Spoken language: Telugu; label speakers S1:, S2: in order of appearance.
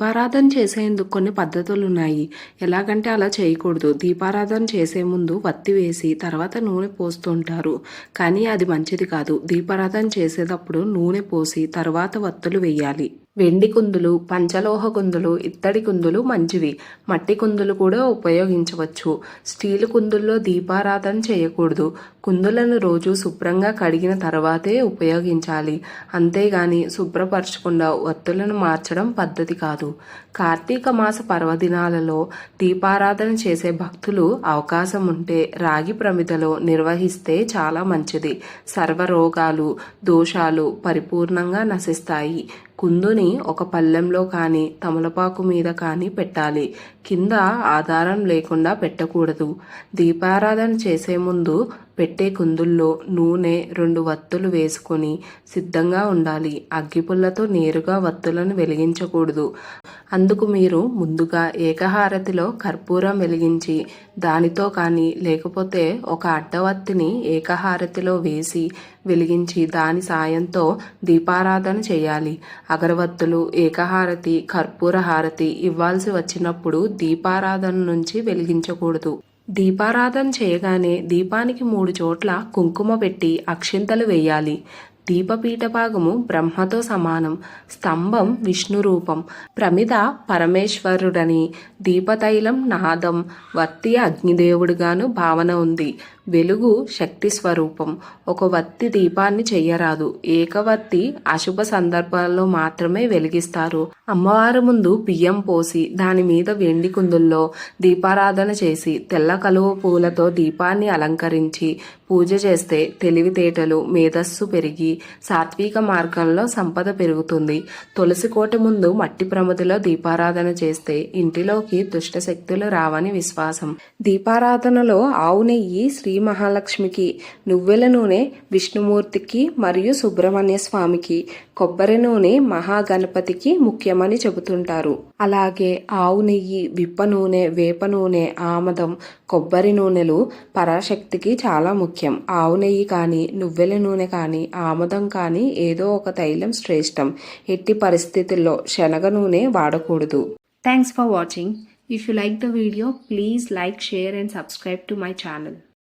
S1: దీపారాధన చేసేందుకు కొన్ని పద్ధతులు ఉన్నాయి ఎలాగంటే అలా చేయకూడదు. దీపారాధన చేసే ముందు వత్తి వేసి తర్వాత నూనె పోస్తుంటారు. కానీ అది మంచిది కాదు. దీపారాధన చేసేటప్పుడు నూనె పోసి తర్వాత వత్తులు వేయాలి. వెండి కుందులు పంచలోహ కుందులు ఇత్తడి కుందులు మంచివి. మట్టి కుందులు కూడా ఉపయోగించవచ్చు. స్టీల్ కుందుల్లో దీపారాధన చేయకూడదు. కుందులను రోజు శుభ్రంగా కడిగిన తర్వాతే ఉపయోగించాలి. అంతేగాని శుభ్రపరచకుండా ఒత్తులను మార్చడం పద్ధతి కాదు. కార్తీక మాస పర్వదినాలలో దీపారాధన చేసే భక్తులు అవకాశం ఉంటే రాగి ప్రమిదలో నిర్వహిస్తే చాలా మంచిది. సర్వరోగాలు దోషాలు పరిపూర్ణంగా నశిస్తాయి. కుందుని ఒక పళ్ళెంలో కానీ తమలపాకు మీద కానీ పెట్టాలి. కింద ఆధారం లేకుండా పెట్టకూడదు. దీపారాధన చేసే ముందు పెట్టే కుందుల్లో నూనె రెండు వత్తులు వేసుకొని సిద్ధంగా ఉండాలి. అగ్గిపుల్లతో నేరుగా వత్తులను వెలిగించకూడదు. అందుకు మీరు ముందుగా ఏకహారతిలో కర్పూరం వెలిగించి దానితో కానీ లేకపోతే ఒక అడ్డవత్తిని ఏకహారతిలో వేసి వెలిగించి దాని సాయంతో దీపారాధన చేయాలి. అగరవత్తులు ఏకహారతి కర్పూర హారతి ఇవ్వాల్సి వచ్చినప్పుడు దీపారాధన నుంచి వెలిగించకూడదు. దీపారాధన చేయగానే దీపానికి మూడు చోట్ల కుంకుమ పెట్టి అక్షింతలు వేయాలి. దీపపీఠ భాగము బ్రహ్మతో సమానం. స్తంభం విష్ణు రూపం ప్రమిద పరమేశ్వరుడని. దీపతైలం నాదం. వత్తి అగ్నిదేవుడుగాను భావన ఉంది. వెలుగు శక్తి స్వరూపం. ఒక వత్తి దీపాన్ని చెయ్యరాదు. ఏకవత్తి అశుభ సందర్భాల్లో మాత్రమే వెలిగిస్తారు. అమ్మవారి ముందు బియ్యం పోసి దాని మీద వెండి కుందుల్లో దీపారాధన చేసి తెల్ల కలువ పూలతో దీపాన్ని అలంకరించి పూజ చేస్తే తెలివితేటలు మేధస్సు పెరిగి సాత్విక మార్గంలో సంపద పెరుగుతుంది. తులసి కోట ముందు మట్టి ప్రమదిలో దీపారాధన చేస్తే ఇంటిలోకి దుష్ట శక్తులు రావని విశ్వాసం. దీపారాధనలో ఆవు నెయ్యి శ్రీ మహాలక్ష్మికి నువ్వెల నూనె విష్ణుమూర్తికి మరియు సుబ్రహ్మణ్య స్వామికి కొబ్బరి నూనె మహాగణపతికి ముఖ్యమని చెబుతుంటారు. అలాగే ఆవు నెయ్యి విప్ప నూనె వేప నూనె ఆమదం కొబ్బరి నూనెలు పరాశక్తికి చాలా ముఖ్యం. ఆవు నెయ్యి కానీ నువ్వెల నూనె కానీ ఆమదం కానీ ఏదో ఒక తైలం శ్రేష్టం. ఎట్టి పరిస్థితుల్లో శనగ నూనె వాడకూడదు. Thanks for watching if you like the video please like share and subscribe to my channel